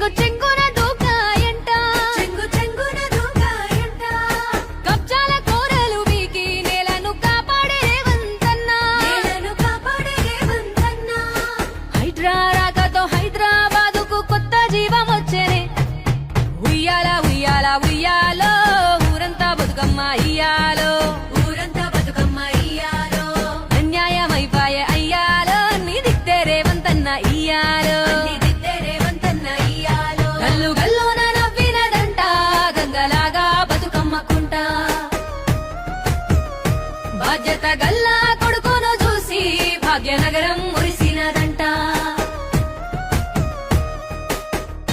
Go, jingle. బాధ్యత గల్లా కొడుకును చూసి భాగ్యనగరం మురిసినదంట.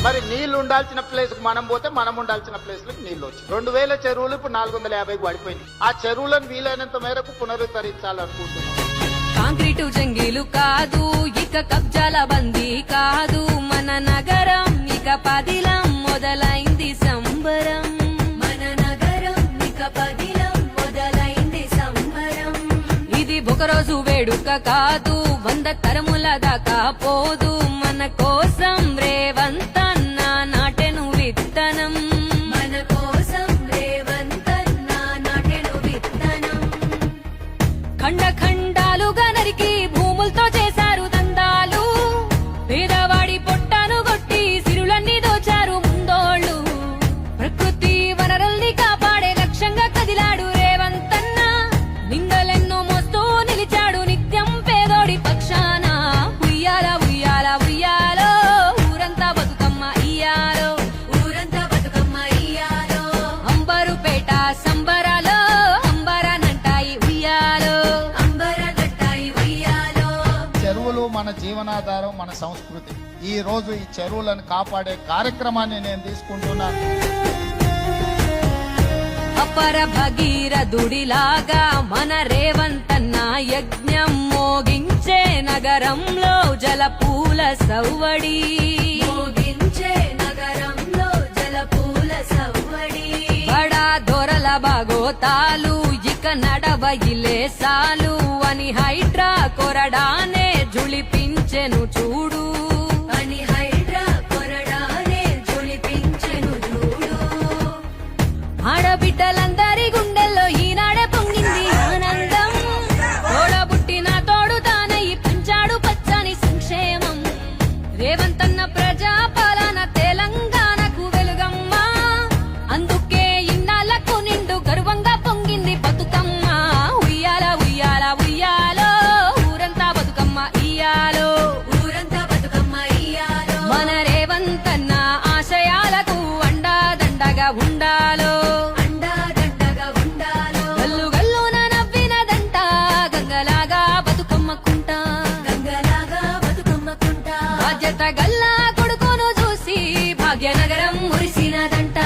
మరి నీళ్ళు ఉండాల్సిన ప్లేస్కు మనం పోతే మనం ఉండాల్సిన ప్లేస్లకు నీళ్ళు వచ్చాయి రెండు వేల చెరువులు ఇప్పుడు నాలుగు వందల యాభైకి పడిపోయింది ఆ చెరువులను వీలైనంత మేరకు పునరుద్ధరించాలనుకుంటున్నాం. కాంక్రీటు జంగీలు కాదు ఇక కబ్జాల బందీ కాదు. మన నగరం ఇక పదిలం రోజు వేడుక కాదు వంద తరముల దాకా పోదు. మన కోసం రేవంతన్న నాటెను విత్తనం. మన కోసం రేవంతన్న నాటెను విత్తనం. ఖండ జీవనాధారం మన సంస్కృతి. ఈ రోజు ఈ చెరువులను కాపాడే కార్యక్రమాన్ని నేను తీసుకుంటున్నాను. అపర భగీరథుడిలాగా మన రేవంతన్న యజ్ఞం మోగించే నగరంలో జలపూల సవ్వడి. మోగించే నగరంలో జలపూల సవ్వడి. బడా దొరల బాగోతాలు ఇక నడవయిలే సాలు అని హైడ్రా కొరడానే జుళిపించెను చూడు. అని హైడ్రా కొరడానే జుళిపించెను చూడు. ఆడబిడ్డలందరి గుండెల్లో ఈనాడే పొంగింది ఆనందం. తోడబుట్టిన తోడు తానయి పంచాడు పచ్చని సంక్షేమం. రేవంతన్న ప్రజా బతుకమ్మకుంటా బాధ్యత గల్లా కొడుకును చూసి Bhagyanagaram మురిసినదంట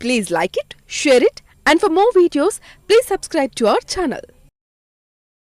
Please like it, share it, and for more videos, please subscribe to our channel.